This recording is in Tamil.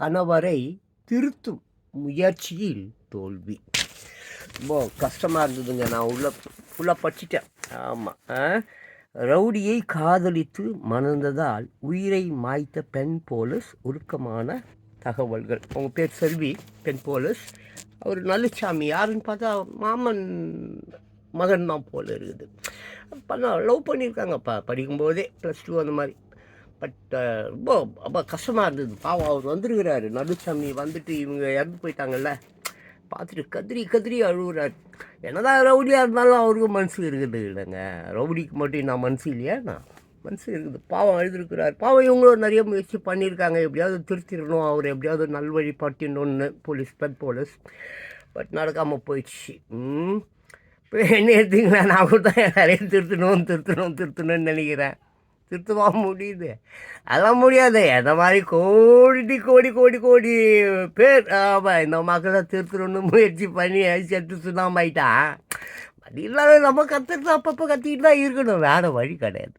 கணவரை திருத்தும் முயற்சியில் தோல்வி. ரொம்ப கஷ்டமாக இருந்ததுங்க. நான் உள்ள ஃபுல்லாக படிச்சிட்டேன் ஆமாம் ரவுடியை காதலித்து மணந்ததால் உயிரை மாய்த்த பெண் போலீஸ் உருக்கமான தகவல்கள். உங்கள் பேர் செல்வி பெண் போலீஸ். அவர் நல்லசாமி யாருன்னு பார்த்தா மாமன் மகன் தான் போல இருக்குது. பண்ண லவ் பண்ணியிருக்காங்கப்பா. படிக்கும்போதே ப்ளஸ் டூ அந்த மாதிரி. பட் ரொம்ப ரொம்ப கஷ்டமாக இருந்தது. பாவம் அவர் வந்திருக்கிறாரு. நடுசாமி வந்துட்டு இவங்க இறந்து போயிட்டாங்கல்ல. பார்த்துட்டு கதிரி கதிரி அழுகுறாரு என்னதான் ரவுடியாக இருந்தாலும் அவருக்கும் மனசு இருக்குது இல்லைங்க. ரவுடிக்கு மட்டும் நான் மனசு இல்லையா? நான் மனசு இருக்குது. பாவம் எழுதிருக்கிறார் பாவம் இவங்களும் நிறைய முயற்சி பண்ணியிருக்காங்க. எப்படியாவது திருத்திடணும் அவர் எப்படியாவது நல்வழிப்படுத்திடணும்னு போலீஸ் பெட் போலீஸ். பட் நடக்காமல் போயிடுச்சு. ம். இப்போ என்ன எடுத்தீங்களா? நான் கூட தான் நிறைய திருத்தணும் திருத்தணும் திருத்தணும்னு நினைக்கிறேன். திருத்தமாக முடியுது. அதெல்லாம் முடியாது. எந்த மாதிரி கோடி கோடி கோடி கோடி பேர் ஆமாம் இந்த மக்களை திருத்தணும்னு முயற்சி பண்ணி செத்து சுண்ணாமாயிட்டான் அது இல்லாத நம்ம கற்றுட்டு அப்பப்போ கத்திக்கிட்டு தான் இருக்கணும். வேறு வழி கிடையாது.